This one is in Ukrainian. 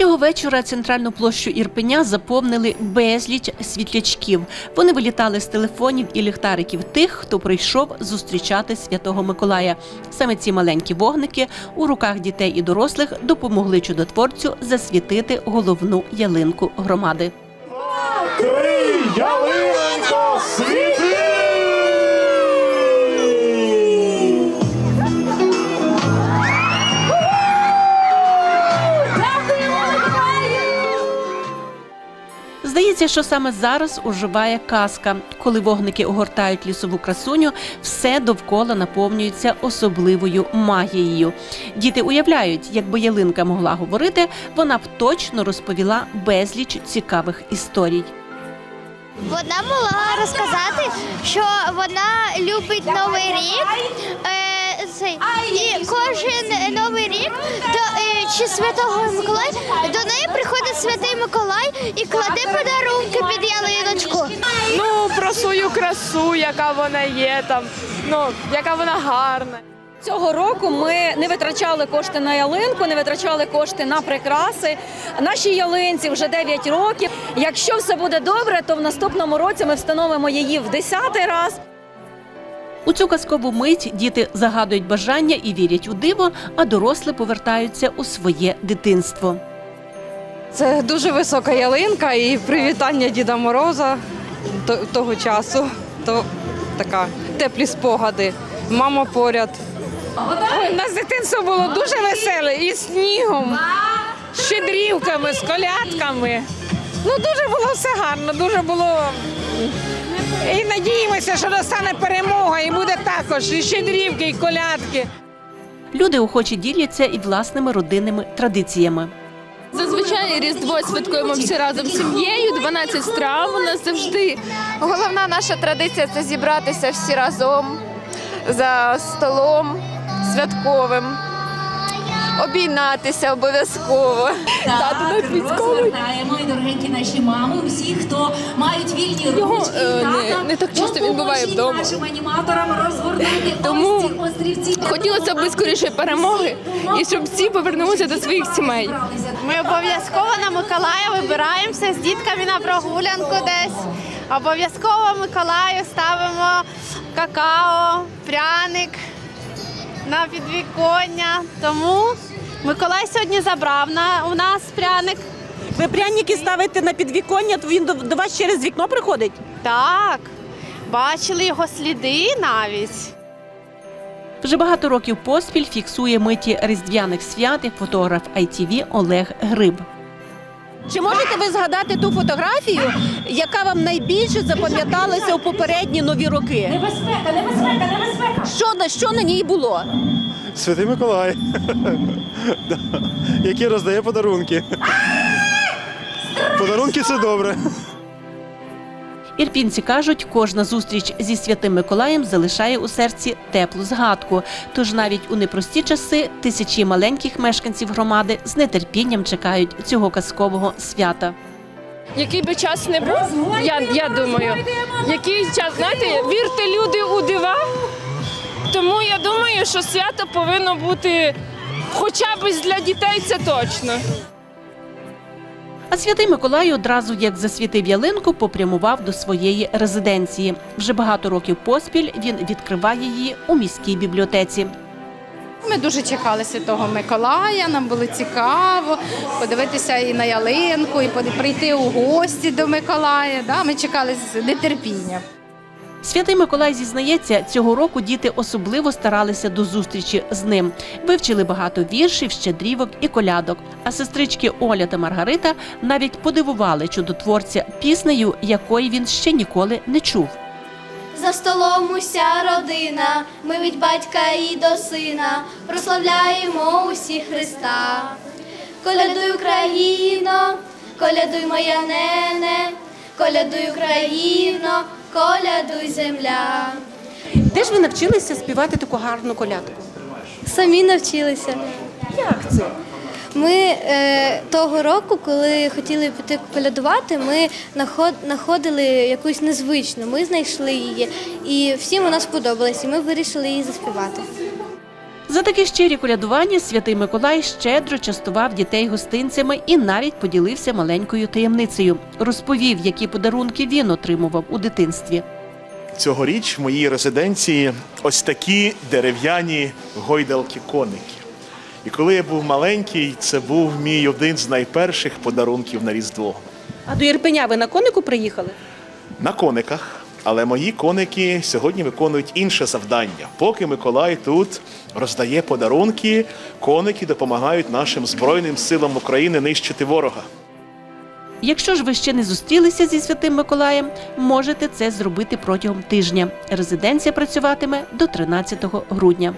Цього вечора центральну площу Ірпеня заповнили безліч світлячків. Вони вилітали з телефонів і ліхтариків тих, хто прийшов зустрічати святого Миколая. Саме ці маленькі вогники у руках дітей і дорослих допомогли чудотворцю засвітити головну ялинку громади. Три ялинко світи! Здається, що саме зараз уживає казка. Коли вогники огортають лісову красуню, все довкола наповнюється особливою магією. Діти уявляють, якби ялинка могла говорити, вона б точно розповіла безліч цікавих історій. Вона могла розказати, що вона любить новий рік. Цей, і кожен новий рік до е, чи святого Миколая до неї приходить святий Миколай і кладе подарунки під ялиночку. ну про свою красу, яка вона є там, ну яка вона гарна. Цього року ми не витрачали кошти на ялинку, не витрачали кошти на прикраси. Нашій ялинці вже 9 років. Якщо все буде добре, то в наступному році ми встановимо її в 10-й раз. У цю казкову мить діти загадують бажання і вірять у диво, а дорослі повертаються у своє дитинство. Це дуже висока ялинка і привітання Діда Мороза того часу. То така теплі спогади. Мама поряд. У нас дитинство було дуже веселе і снігом, з щедрівками, з колядками. Ну дуже було все гарно, дуже було. І надіємося, що настане перемога, і буде також і щедрівки, і колядки. Люди охоче діляться і власними родинними традиціями. Зазвичай Різдво святкуємо всі разом з сім'єю, 12 страв у нас завжди. Головна наша традиція це зібратися всі разом за столом святковим, обійнатися обов'язково. Тато наш військовий. Звертаємо і дорогенькі наші мами, усі, хто мають вільні Його, ручки, е, не- тата, не так часто він буває допоможіть вдома. нашим аніматорам розгорнути Тому ось ці острівці. для Хотілося того, б скоріше перемоги і щоб всі повернулися до своїх сімей. Ми обов'язково на Миколая вибираємося з дітками на прогулянку десь. Обов'язково Миколаю ставимо какао, пряник на підвіконня. Тому Миколай сьогодні забрав на, у нас пряник. Ви пряники ставите на підвіконня, то він до, до вас через вікно приходить? Так, бачили його сліди навіть. Вже багато років поспіль фіксує миті різдвяних свят і фотограф ITV Олег Гриб. Чи можете ви згадати ту фотографію, яка вам найбільше запам'яталася у попередні нові роки? Небезпека, небезпека, небезпека. Що на що на ній було? Святий Миколай, Да. який роздає подарунки. Подарунки це добре. Ірпінці кажуть, кожна зустріч зі святим Миколаєм залишає у серці теплу згадку. Тож навіть у непрості часи тисячі маленьких мешканців громади з нетерпінням чекають цього казкового свята. Який би час не був, я, я думаю, який час, знаєте, вірте люди у дива. Тому я думаю, що свято повинно бути хоча б для дітей це точно. А святий Миколай одразу як засвітив ялинку, попрямував до своєї резиденції. Вже багато років поспіль він відкриває її у міській бібліотеці. Ми дуже чекали Святого Миколая, нам було цікаво подивитися і на ялинку, і прийти у гості до Миколая. Ми чекали з нетерпінням. Святий Миколай зізнається, цього року діти особливо старалися до зустрічі з ним. Вивчили багато віршів, щедрівок і колядок. А сестрички Оля та Маргарита навіть подивували чудотворця піснею, якої він ще ніколи не чув. За столом уся родина, ми від батька і до сина прославляємо усі Христа. Колядуй Україно, колядуй моя нене, колядуй Україно, колядуй земля. Де ж ви навчилися співати таку гарну колядку? Самі навчилися. Як це? Ми е, того року, коли хотіли піти колядувати, ми наход, знаходили якусь незвичну. Ми знайшли її, і всім вона сподобалась, і ми вирішили її заспівати. За такі щирі колядування святий Миколай щедро частував дітей гостинцями і навіть поділився маленькою таємницею. Розповів, які подарунки він отримував у дитинстві. Цьогоріч в моїй резиденції ось такі дерев'яні гойдалки коники. І коли я був маленький, це був мій один з найперших подарунків на Різдво. А до Ірпеня ви на конику приїхали? На кониках. Але мої коники сьогодні виконують інше завдання. Поки Миколай тут роздає подарунки, коники допомагають нашим Збройним силам України нищити ворога. Якщо ж ви ще не зустрілися зі святим Миколаєм, можете це зробити протягом тижня. Резиденція працюватиме до 13 грудня.